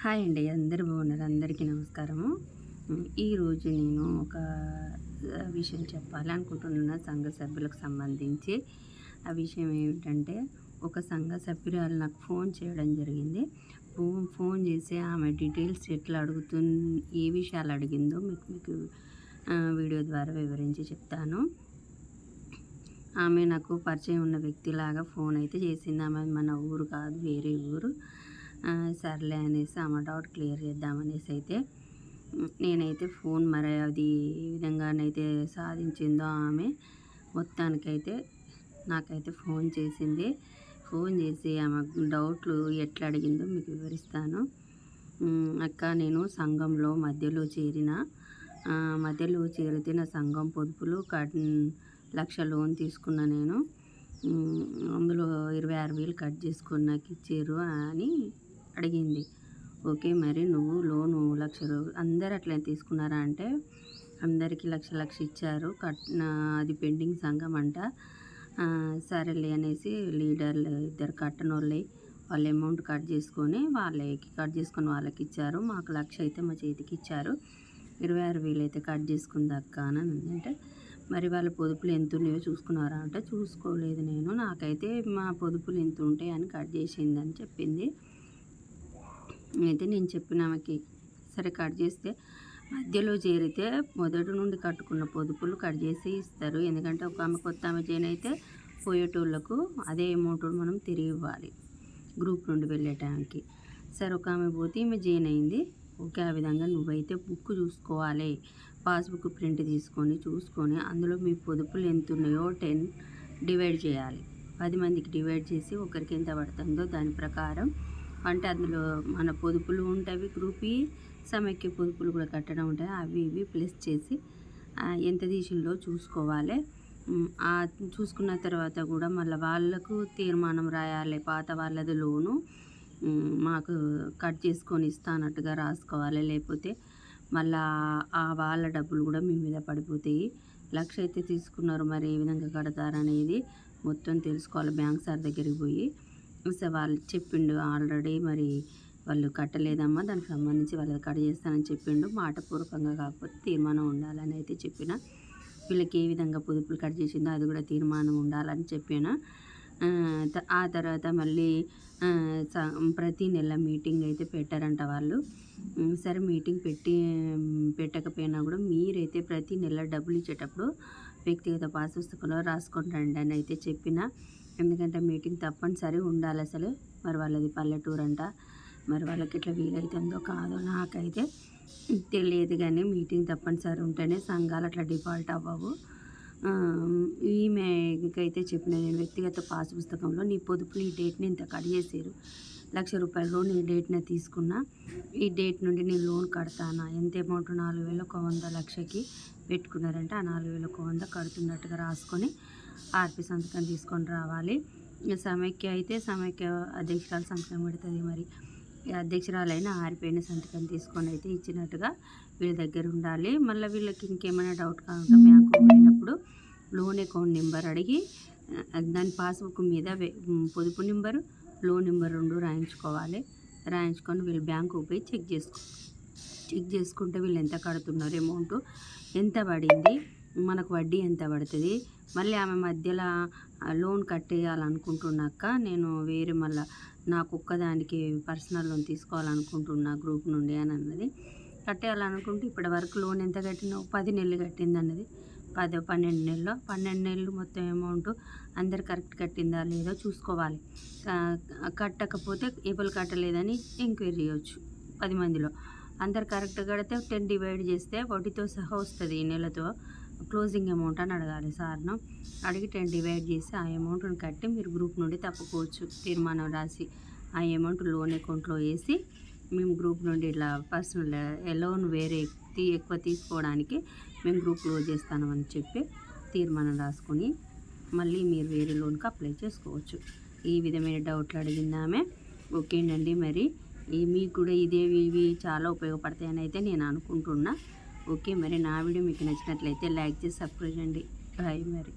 Hi అండి అందరు బాగున్నారు? అందరికీ నమస్కారము. ఈరోజు నేను ఒక విషయం చెప్పాలి సంఘ సభ్యులకు సంబంధించి. ఆ విషయం ఏమిటంటే ఒక సంఘ సభ్యురాలు నాకు ఫోన్ చేయడం జరిగింది. ఫోన్ ఫోన్ చేసి ఆమె డీటెయిల్స్ ఎట్లా అడుగుతు ఏ విషయాలు అడిగిందో మీకు మీకు వీడియో ద్వారా వివరించి చెప్తాను. ఆమె నాకు పరిచయం ఉన్న వ్యక్తిలాగా ఫోన్ అయితే చేసింది. ఆమె మన ఊరు కాదు వేరే ఊరు. సర్లే అనేసి ఆమె డౌట్ క్లియర్ చేద్దామనేసి అయితే నేనైతే ఫోన్ మరి అది ఏ విధంగానైతే సాధించిందో ఆమె మొత్తానికైతే నాకైతే ఫోన్ చేసింది. ఫోన్ చేసి ఆమె డౌట్లు ఎట్లా అడిగిందో మీకు వివరిస్తాను. అక్క నేను సంఘంలో మధ్యలో చేరిన మధ్యలో చేరితే నా సంఘం పొదుపులు కట్ లక్ష లోన్ తీసుకున్న నేను. అందులో ఇరవై ఆరు వేలు కట్ చేసుకున్నాక నాకు ఇచ్చారు అని అడిగింది. ఓకే మరి నువ్వు లోను లక్ష రూపాయలు అందరు అట్లా తీసుకున్నారా అంటే అందరికీ లక్ష లక్ష ఇచ్చారు. కట్ అది పెండింగ్ సంఘం అంట. సరేలే అనేసి లీడర్లు ఇద్దరు కట్టనోళ్ళే వాళ్ళ అమౌంట్ కట్ చేసుకొని వాళ్ళకి కట్ చేసుకొని వాళ్ళకి ఇచ్చారు. మాకు లక్ష అయితే మా చేతికి ఇచ్చారు. ఇరవై ఆరు వేలు అయితే కట్ చేసుకుంది అక్క అని అంటే మరి వాళ్ళ పొదుపులు ఎంత ఉన్నాయో చూసుకున్నారా? అంటే చూసుకోలేదు నేను. నాకైతే మా పొదుపులు ఎంత ఉంటాయి అని కట్ చేసిందని చెప్పింది. అయితే నేను చెప్పిన ఆమెకి సరే కట్ చేస్తే మధ్యలో చేరితే మొదటి నుండి కట్టుకున్న పొదుపులు కట్ చేసి ఇస్తారు. ఎందుకంటే ఒక ఆమె కొత్త ఆమె జాయిన్ అయితే పోయేటోళ్ళకు అదే అమౌంట్ మనం తిరిగి ఇవ్వాలి. గ్రూప్ నుండి వెళ్ళేటానికి సరే ఒక ఆమె పోతే ఈమె జాయిన్ అయింది. ఓకే ఆ విధంగా నువ్వైతే బుక్ చూసుకోవాలి. పాస్బుక్ ప్రింట్ తీసుకొని చూసుకొని అందులో మీ పొదుపులు ఎంత ఉన్నాయో టెన్ డివైడ్ చేయాలి. పది మందికి డివైడ్ చేసి ఒకరికి ఎంత పడుతుందో దాని ప్రకారం అంటే అందులో మన పొదుపులు ఉంటాయి గ్రూపీ e, సమైక్య పొదుపులు కూడా కట్టడం ఉంటాయి. అవి ఇవి ప్లస్ చేసి ఎంత తీసిందో చూసుకోవాలి. చూసుకున్న తర్వాత కూడా మళ్ళీ వాళ్ళకు తీర్మానం రాయాలి పాత వాళ్ళది లోను మాకు కట్ చేసుకొని ఇస్తానట్టుగా రాసుకోవాలి. లేకపోతే మళ్ళా ఆ వాళ్ళ డబ్బులు కూడా మీ మీద పడిపోతాయి. లక్ష అయితే తీసుకున్నారు మరి ఏ విధంగా కడతారనేది మొత్తం తెలుసుకోవాలి. బ్యాంక్ సార్ దగ్గరికి పోయి సో వాళ్ళు చెప్పిండు ఆల్రెడీ మరి వాళ్ళు కట్టలేదమ్మా దానికి సంబంధించి వాళ్ళకి కట్ చేస్తానని చెప్పిండు. మాటపూర్వకంగా కాకపోతే తీర్మానం ఉండాలని అయితే చెప్పిన. వీళ్ళకి ఏ విధంగా పొదుపులు కట్ చేసిందో అది కూడా తీర్మానం ఉండాలని చెప్పిన. ఆ తర్వాత మళ్ళీ ప్రతి నెల మీటింగ్ అయితే పెట్టారంట వాళ్ళు. సరే మీటింగ్ పెట్టి పెట్టకపోయినా కూడా మీరైతే ప్రతి నెల డబ్బులు ఇచ్చేటప్పుడు వ్యక్తిగత పాస్ పుస్తకంలో రాసుకొని రండి అని అయితే చెప్పిన. ఎందుకంటే మీటింగ్ తప్పనిసరి ఉండాలి అసలు. మరి వాళ్ళది పల్లెటూరు అంట మరి వాళ్ళకి ఇట్లా వీలైతుందో కాదో నాకైతే తెలియదు కానీ మీటింగ్ తప్పనిసరి ఉంటేనే సంఘాలు అట్లా డిఫాల్ట్ అవ్వవు. ఈమెకైతే చెప్పిన నేను వ్యక్తిగత పాస్ పుస్తకంలో నీ పొదుపులు ఈ డేట్ని ఇంత కట్ చేసారు లక్ష రూపాయల లోన్ ఈ డేట్ని తీసుకున్నా. ఈ డేట్ నుండి నేను లోన్ కడతానా? ఎంత అమౌంట్? నాలుగు వేల ఒక వంద లక్షకి పెట్టుకున్నారంటే. ఆ నాలుగు వేల ఒక వంద కడుతున్నట్టుగా రాసుకొని ఆర్పి సంతకం తీసుకొని రావాలి. సమైక్య అయితే సమైక్య అధ్యక్షురాలు సంతకం పెడుతుంది మరి. అధ్యక్షురాలైన ఆరిపోయిన సంతకం తీసుకొని అయితే ఇచ్చినట్టుగా వీళ్ళ దగ్గర ఉండాలి. మళ్ళీ వీళ్ళకి ఇంకేమైనా డౌట్ కావాలంటే బ్యాంకు పోయినప్పుడు లోన్ అకౌంట్ నెంబర్ అడిగి దాని పాస్బుక్ మీద పొదుపు నెంబరు లోన్ నెంబర్ రెండు రాయించుకోవాలి. రాయించుకొని వీళ్ళు బ్యాంకుకు పోయి చెక్ చేసుకో చెక్ చేసుకుంటే వీళ్ళు ఎంత కడుతున్నారు అమౌంట్ ఎంత పడింది మనకు వడ్డీ ఎంత పడుతుంది. మళ్ళీ ఆమె మధ్యలో లోన్ కట్టేయాలనుకుంటున్నాక నేను వేరే మళ్ళీ నాకు ఒక్కదానికి పర్సనల్ లోన్ తీసుకోవాలనుకుంటున్నా గ్రూప్ నుండి అని అన్నది. కట్టేయాలనుకుంటే ఇప్పటి వరకు లోన్ ఎంత కట్టినా పది నెలలు కట్టింది అన్నది. పదో పన్నెండు నెలలో. పన్నెండు నెలలు మొత్తం అమౌంట్ అందరు కరెక్ట్ కట్టిందా లేదో చూసుకోవాలి. కట్టకపోతే ఎవరు కట్టలేదని ఎంక్వైరీ చేయొచ్చు పది మందిలో. అందరు కరెక్ట్ కడితే టెన్ డివైడ్ చేస్తే వడ్డీతో సహా వస్తుంది ఈ నెలతో క్లోజింగ్ అమౌంట్ అని అడగాలి సార్ను అడిగి టెన్ డివైడ్ చేసి ఆ అమౌంట్ని కట్టి మీరు గ్రూప్ నుండి తప్పుకోవచ్చు తీర్మానం రాసి ఆ అమౌంట్ లోన్ అకౌంట్లో వేసి మేము గ్రూప్ నుండి ఇట్లా పర్సనల్ లోన్ వేరే ఎక్కువ తీసుకోవడానికి మేము గ్రూప్ క్లోజ్ చేస్తామని చెప్పి తీర్మానం రాసుకొని మళ్ళీ మీరు వేరే లోన్కి అప్లై చేసుకోవచ్చు. ఈ విధమైన డౌట్లు అడిగిందామే ఓకేనండి మరి. మీకు కూడా ఇదేవి ఇవి చాలా ఉపయోగపడతాయని అయితే నేను అనుకుంటున్నా. ఓకే మరి నా వీడియో మీకు నచ్చినట్లయితే లైక్ చేసి సబ్స్క్రైబ్ చేయండి. బాయ్ మరి.